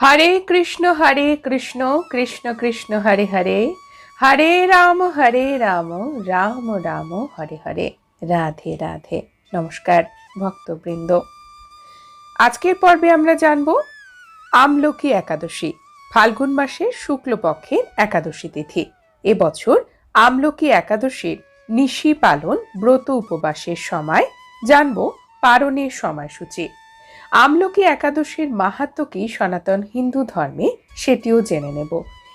হরে কৃষ্ণ হরে কৃষ্ণ কৃষ্ণ কৃষ্ণ, হরে হরে। হরে রাম হরে রাম রাম রাম, হরে হরে। রাধে রাধে। নমস্কার, ভক্তবৃন্দ। আজকের পর্বে আমরা জানব আমলকি একাদশী, ফাল্গুন মাসের শুক্লপক্ষের একাদশী তিথি। এবছর আমলকি একাদশীর নিশি পালন ব্রত উপবাসের সময় জানব পারণের সময়সূচি। আমলকি একাদশীর মাহাত্ম কি সনাতন হিন্দু ধর্মে সেটিও জেনে নেব।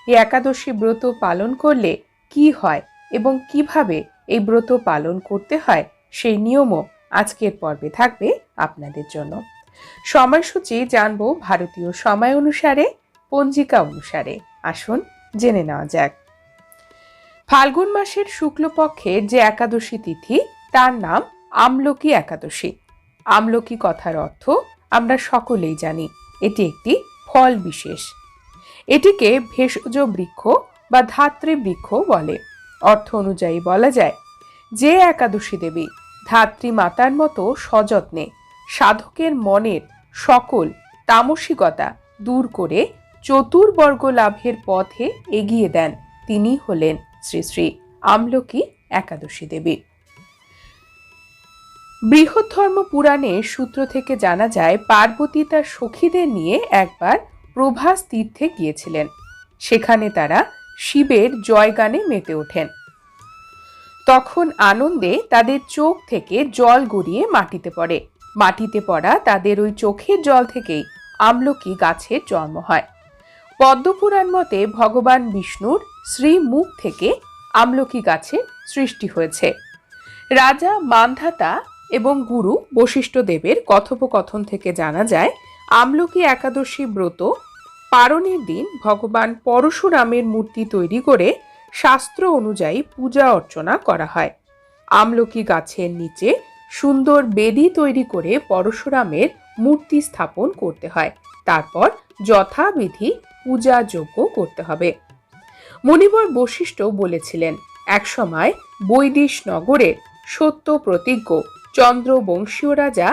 এই একাদশী ব্রত পালন করলে কি হয় এবং কীভাবে এই ব্রত পালন করতে হয় সেই নিয়মও আজকের পর্বে থাকবে আপনাদের জন্য। সময়সূচি জানব ভারতীয় সময় অনুসারে, পঞ্জিকা অনুসারে। আসুন জেনে নেওয়া যাক। ফাল্গুন মাসের শুক্লপক্ষের যে একাদশী তিথি, তার নাম আমলকি একাদশী। আমলকি কথার অর্থ আমরা সকলেই জানি এটি একটি ফল বিশেষ। এটিকে ভেষজ বৃক্ষ বা ধাত্রী বৃক্ষ বলে। অর্থ অনুযায়ী বলা যায়, যে একাদশী দেবী ধাত্রী মাতার মতো সযত্নে সাধকের মনের সকল তামসিকতা দূর করে চতুর্বর্গ লাভের পথে এগিয়ে দেন। তিনি হলেন শ্রী শ্রী আমলকি একাদশী দেবী। বৃহদ্ধর্ম পুরাণের সূত্র থেকে জানা যায়, পার্বতী তার সখীদের নিয়ে একবার প্রভাস তীর্থে গিয়েছিলেন। সেখানে তারা শিবের জয়গানে মেতে ওঠেন। তখন আনন্দে তাদের চোখ থেকে জল গড়িয়ে মাটিতে পড়ে। মাটিতে পড়া তাদের ওই চোখের জল থেকেই আমলকি গাছের জন্ম হয়। পদ্মপুরাণ মতে ভগবান বিষ্ণুর শ্রী মুখ থেকে আমলকি গাছের সৃষ্টি হয়েছে। রাজা মান্ধাতা এবং গুরু বশিষ্ঠ দেবের কথোপকথন থেকে জানা যায়, আমলকি একাদশী ব্রত, পারণের দিন ভগবান পরশুরামের মূর্তি তৈরি করে শাস্ত্র অনুযায়ী পূজা অর্চনা করা হয়। আমলকি গাছের নিচে সুন্দর বেদি তৈরি করে পরশুরামের মূর্তি স্থাপন করতে হয়। তারপর যথাবিধি পূজা যোগ্য করতে হবে। মণিবর বশিষ্ঠ বলেছিলেন, একসময় বৈদিশ নগরের সত্য প্রতিজ্ঞ চন্দ্রবংশীয় রাজা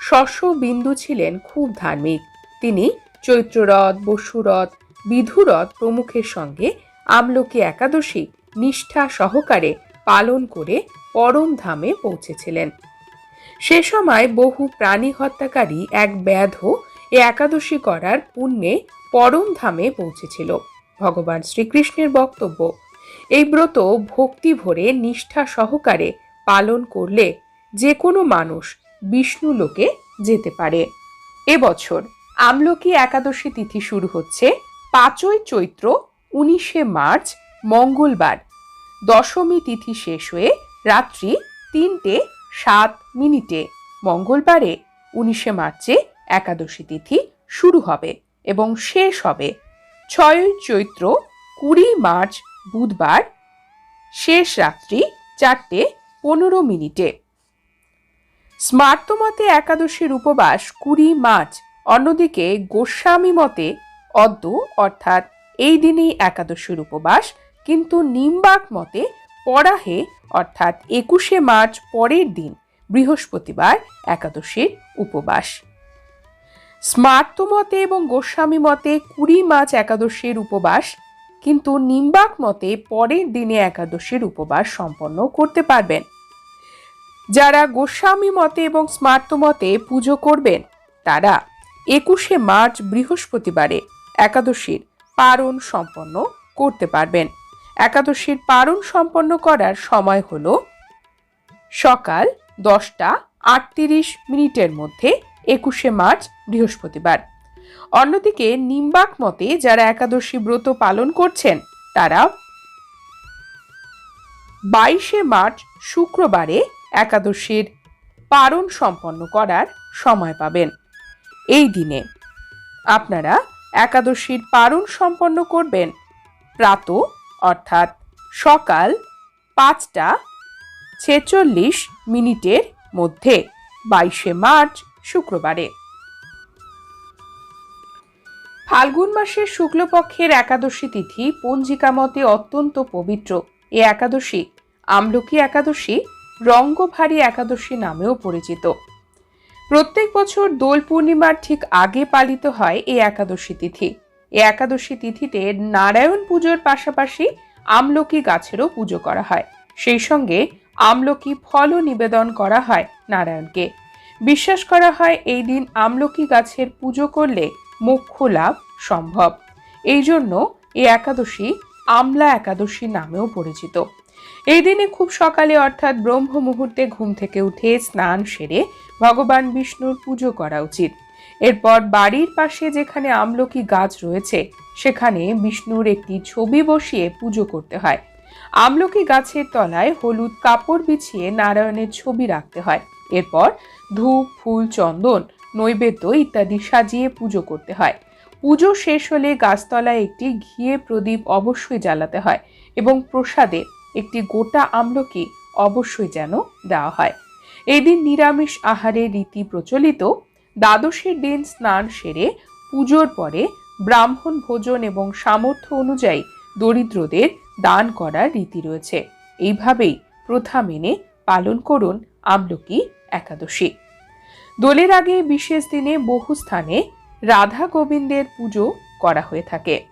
শস্য বিন্দু ছিলেন খুব ধার্মিক। তিনি চৈত্ররথ, বসুরথ, বিধুরথ প্রমুখের সঙ্গে আমলকি একাদশী নিষ্ঠা সহকারে পালন করে পরম ধামে পৌঁছেছিলেন। সে সময় বহু প্রাণী হত্যাকারী এক ব্যাধ এ একাদশী করার পুণ্যে পরম ধামে পৌঁছেছিল। ভগবান শ্রীকৃষ্ণের বক্তব্য, এই ব্রত ভক্তি ভরে নিষ্ঠা সহকারে পালন করলে যে কোনো মানুষ বিষ্ণু লোকে যেতে পারে। এবছর আমলকি একাদশী তিথি শুরু হচ্ছে পাঁচই চৈত্র উনিশে মার্চ, মঙ্গলবার। দশমী তিথি শেষ হয়ে রাত্রি তিনটে সাত মিনিটে মঙ্গলবারে উনিশে মার্চে একাদশী তিথি শুরু হবে এবং শেষ হবে ছয়ই চৈত্র কুড়ি মার্চ, বুধবার। শেষ রাত্রি চারটে পনেরো মিনিটে। স্মার্তমতে একাদশীর উপবাস কুড়ি মার্চ, অন্যদিকে গোস্বামী মতে অদ্য, অর্থাৎ এই দিনেই একাদশীর উপবাস, কিন্তু নিম্বাক মতে পরাহে অর্থাৎ একুশে মার্চ পরের দিন, বৃহস্পতিবার একাদশীর উপবাস। স্মার্ত মতে এবং গোস্বামী মতে কুড়ি মার্চ একাদশীর উপবাস, কিন্তু নিম্বাক মতে পরের দিনে একাদশীর উপবাস সম্পন্ন করতে পারবেন। যারা গোস্বামী মতে এবং স্মার্ত মতে পুজো করবেন, তারা একুশে মার্চ বৃহস্পতিবারে একাদশীর পারণ সম্পন্ন করতে পারবেন। একাদশীর পারণ সম্পন্ন করার সময় হল সকাল দশটা আটত্রিশ মিনিটের মধ্যে একুশে মার্চ বৃহস্পতিবার। অন্যদিকে নিম্বাক মতে যারা একাদশী ব্রত পালন করছেন, তারা বাইশে মার্চ শুক্রবারে একাদশীর পারণ সম্পন্ন করার সময় পাবেন। এই দিনে আপনারা একাদশীর পারণ সম্পন্ন করবেন। প্রাত অর্থাৎ সকাল পাঁচটা ছেচল্লিশ মিনিটের মধ্যে, বাইশে মার্চ শুক্রবারে। ফাল্গুন মাসের শুক্লপক্ষের একাদশী তিথি পঞ্জিকা মতে অত্যন্ত পবিত্র। এ একাদশী আমলকি একাদশী রঙ্গভারী একাদশী নামেও পরিচিত। প্রত্যেক বছর দোল পূর্ণিমার ঠিক আগে পালিত হয় এই একাদশী তিথি। এই একাদশী তিথিতে নারায়ণ পুজোর পাশাপাশি আমলকি গাছেরও পুজো করা হয়। সেই সঙ্গে আমলকি ফলও নিবেদন করা হয় নারায়ণকে। বিশ্বাস করা হয় এই দিন আমলকি গাছের পুজো করলে মোক্ষ লাভ সম্ভব। এই জন্য এই একাদশী আমলা একাদশী নামেও পরিচিত। এই দিনে খুব সকালে অর্থাৎ ব্রহ্ম মুহূর্তে ঘুম থেকে উঠে স্নান সেরে ভগবান বিষ্ণুর পুজো করা উচিত। এরপর বাড়ির পাশে যেখানে আমলকি গাছ রয়েছে, সেখানে বিষ্ণুর একটি ছবি বসিয়ে পুজো করতে হয়। আমলকি গাছের তলায় হলুদ কাপড় বিছিয়ে নারায়ণের ছবি রাখতে হয়। এরপর ধূপ, ফুল, চন্দন, নৈবেদ্য ইত্যাদি সাজিয়ে পুজো করতে হয়। পুজো শেষ হলে গাছতলায় একটি ঘিয়ে প্রদীপ অবশ্যই জ্বালাতে হয় এবং প্রসাদে একটি গোটা আমলকি অবশ্যই যেন দেওয়া হয়। এই দিন নিরামিষ আহারের রীতি প্রচলিত, দ্বাদশীর দিন স্নান সেরে পুজোর পরে ব্রাহ্মণ ভোজন এবং সামর্থ্য অনুযায়ী দরিদ্রদের দান করার রীতি রয়েছে। এইভাবেই প্রথা মেনে পালন করুন আমলকি একাদশী। দোলের আগে বিশেষ দিনে বহু স্থানে রাধা গোবিন্দের পুজো করা হয়ে থাকে।